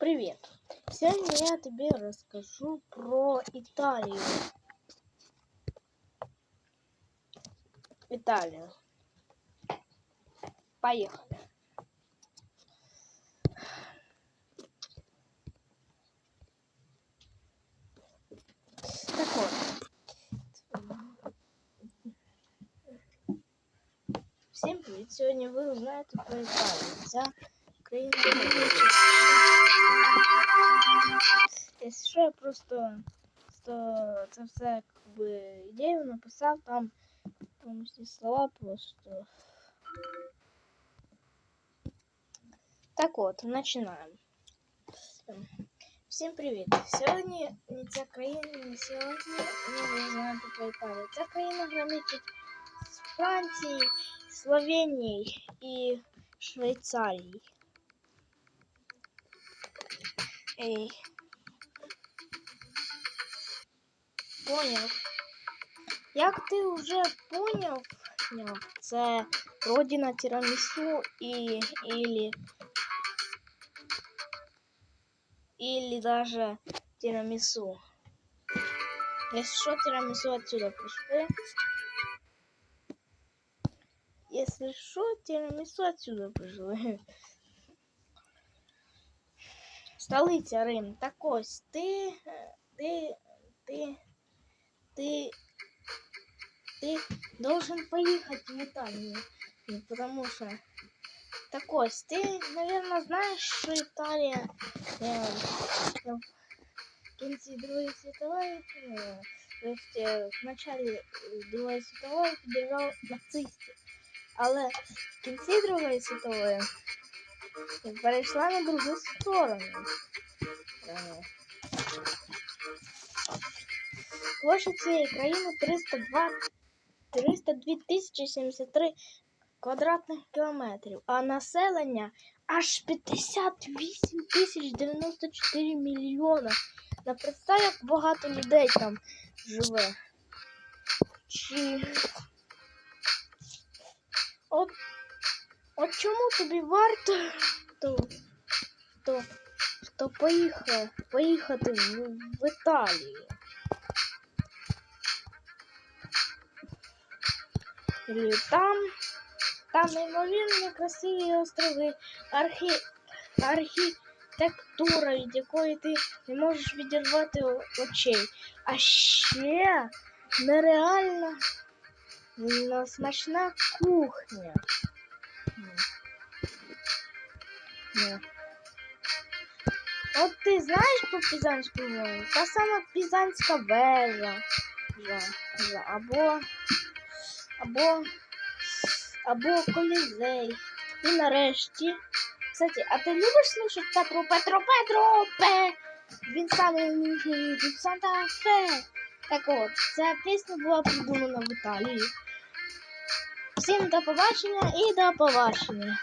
Привет! Сегодня я тебе расскажу про Италию. Италию. Поехали. Так вот. Всем привет! Сегодня вы узнаете про Италию. Вся Україна велича. Якщо що, я просто то це все якби ідею написав там там всі слова просто. Так от, починаємо. Всім привіт! Сьогодні ця країна сьогодні ми знаємо про Італію. Ця країна граничить з Францією, Словенією і Швейцарією. Ей. Поняв. Як ти вже поняв, це родина тирамісу і или или даже тирамису. Если что, тирамису отсюда пришли. Если что, тирамису отсюда пришли. Столиця Рим. Так ось ти, ти, ти, ти, ти должен поехать в Италию. Потому что так ось, ты, наверное, знаешь, что Италия э, в конце Другой світової, э, то есть э, в начале Другої світової підбирав нацистів. Але в кінці Другої світової перейшла на другу сторону. Е, Площа цієї країни 302 302 тисячі 73 квадратних кілометрів, а населення аж 58 тисяч 94 мільйона. На представ, як багато людей там живе. Чи... чому тобі варто то, то, то поїхати, поїхати в, в Італію? І там там неймовірно красиві острови, архі... архітектура, від якої ти не можеш відірвати очей. А ще нереально м, смачна кухня. От ти знаєш по пізанську мову? Та сама пізанська вежа. Жа, жа, або, або або колізей. І нарешті. Кстати, а ти любиш слушати Петру Петро Петро Пе? Він саме вміє Санта Фе. Так от, ця пісня була придумана в Італії. Всім до побачення і до побачення.